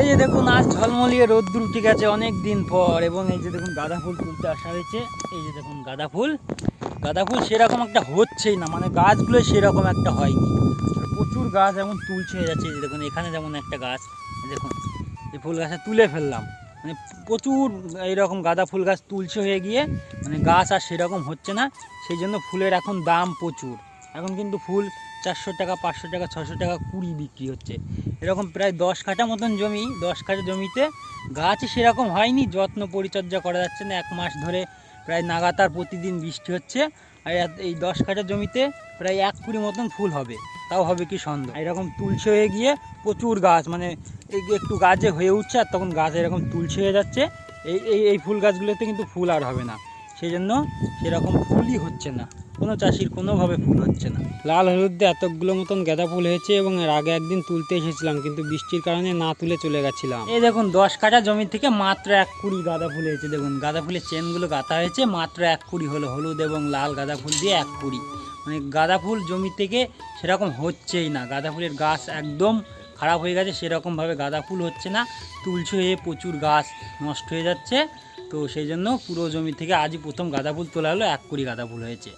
এই যে দেখুন, আজ ঝলমলিয়ে রোদ্দুর উঠে গেছে অনেক দিন পর, এবং এই যে দেখুন, গাঁদা ফুল তুলতে আসা হয়েছে। এই যে দেখুন, গাঁদা ফুল। গাঁদা ফুল সেরকম একটা হচ্ছেই না মানে গাছগুলো সেরকম একটা হয়নি। প্রচুর গাছ এমন তুলছে হয়ে যাচ্ছে, এই যে দেখুন, এখানে যেমন একটা গাছ দেখুন, এই ফুল গাছটা তুলে ফেললাম। মানে প্রচুর এইরকম গাঁদা ফুল গাছ তুলছে হয়ে গিয়ে মানে গাছ আর সেরকম হচ্ছে না, সেই জন্য ফুলের এখন দাম প্রচুর। এখন কিন্তু ফুল চারশো টাকা, পাঁচশো টাকা ছশো টাকা কুড়ি বিক্রি হচ্ছে। এরকম প্রায় দশ কাঠা মতন জমি, দশ কাঠা জমিতে গাছ সেরকম হয়নি, যত্ন পরিচর্যা করা যাচ্ছে না। এক মাস ধরে প্রায় নাগাতার প্রতিদিন বৃষ্টি হচ্ছে, আর এই দশ কাঠা জমিতে প্রায় এক কুড়ি মতন ফুল হবে। তাও হবে কি সন্দেহ? এরকম তুলছে হয়ে গিয়ে প্রচুর গাছ মানে একটু গাছে হয়ে উঠছে, আর তখন গাছ এরকম তুলছে হয়ে যাচ্ছে, এই এই এই ফুল গাছগুলোতে কিন্তু ফুল আর হবে না। সেই জন্য সেরকম ফুলই হচ্ছে না। কোনো চাষির কোনোভাবে ফুল হচ্ছে না। লাল হলুদে এতগুলো মতন গাঁদা ফুল হয়েছে এবং এর আগে একদিন তুলতে এসেছিলাম কিন্তু বৃষ্টির কারণে না তুলে চলে গেছিলাম। এই দেখুন দশ কাঠা জমি থেকে মাত্র এক কুড়ি গাঁদা ফুল হয়েছে। দেখুন গাঁদা ফুলের চেনগুলো গাঁথা হয়েছে মাত্র এক কুড়ি হলো হলুদ এবং লাল গাঁদা ফুল দিয়ে এক কুড়ি। মানে গাঁদা ফুল জমি থেকে সেরকম হচ্ছেই না। গাঁদা ফুলের গাছ একদম খারাপ হয়ে গেছে সেরকমভাবে গাঁদা ফুল হচ্ছে না। তুলছে হয়ে প্রচুর গাছ নষ্ট হয়ে যাচ্ছে তো সেই জন্য পুরো জমি থেকে আজই প্রথম গাঁদা ফুল তোলা হলো এক কুড়ি গাঁদা ফুল হয়েছে।